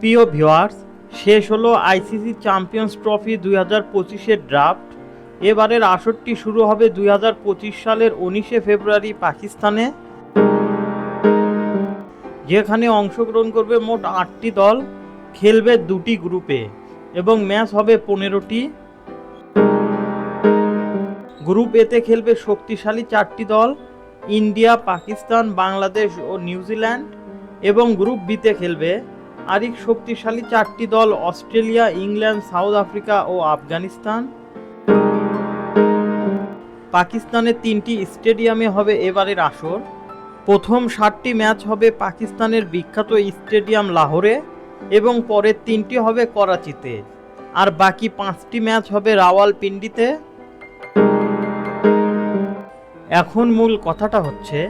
প্রিয় ভিওয়ার্স শেষ হলো আইসিসি চ্যাম্পিয়ন্স ট্রফি দুই হাজার পঁচিশের ড্রাফট এবারের আসরটি শুরু হবে দুই হাজার পঁচিশ সালের উনিশে ফেব্রুয়ারি পাকিস্তানে, যেখানে অংশগ্রহণ করবে মোট আটটি দল, খেলবে দুটি গ্রুপে এবং ম্যাচ হবে পনেরোটি। গ্রুপ এতে খেলবে শক্তিশালী চারটি দল, ইন্ডিয়া, পাকিস্তান, বাংলাদেশ ও নিউজিল্যান্ড এবং গ্রুপ বিতে খেলবে আরেক শক্তিশালী চারটি দল, অস্ট্রেলিয়া, ইংল্যান্ড, সাউথ আফ্রিকা ও আফগানিস্তান। পাকিস্তানের তিনটি স্টেডিয়ামে হবে এবারের আসর। প্রথম সাতটি ম্যাচ হবে পাকিস্তানের বিখ্যাত স্টেডিয়াম লাহোরে এবং পরের তিনটি হবে করাচিতে। আর বাকি পাঁচটি ম্যাচ হবে রাওয়ালপিন্ডিতে। এখন মূল কথাটা হচ্ছে,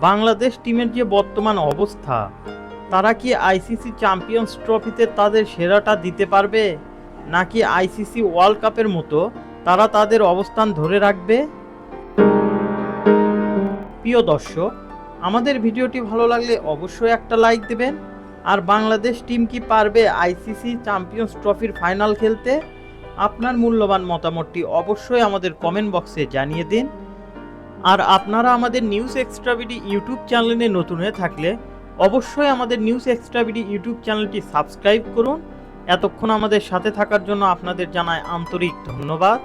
বাংলাদেশ টিমের যে বর্তমান অবস্থা তারা কি আইসিসি চ্যাম্পিয়ন্স ট্রফিতে তাদের সেরাটা দিতে পারবে? নাকি আইসিসি ওয়ার্ল্ড কাপের মতো তারা তাদের অবস্থান ধরে রাখবে? প্রিয় দর্শক, আমাদের ভিডিওটি ভালো লাগলে অবশ্যই একটা লাইক দেবেন। আর বাংলাদেশ টিম কি পারবে আইসিসি চ্যাম্পিয়ন্স ট্রফির ফাইনাল খেলতে? আপনার মূল্যবান মতামতটি অবশ্যই আমাদের কমেন্ট বক্সে জানিয়ে দিন। আর আপনারা আমাদের নিউজ এক্সট্রাবিডি ইউটিউব চ্যানেলে নতুন হয়ে থাকলে অবশ্যই আমাদের নিউজ এক্সট্রাবিডি ইউটিউব চ্যানেলটি সাবস্ক্রাইব করুন। এতক্ষণ আমাদের সাথে থাকার জন্য আপনাদের জানায় আন্তরিক ধন্যবাদ।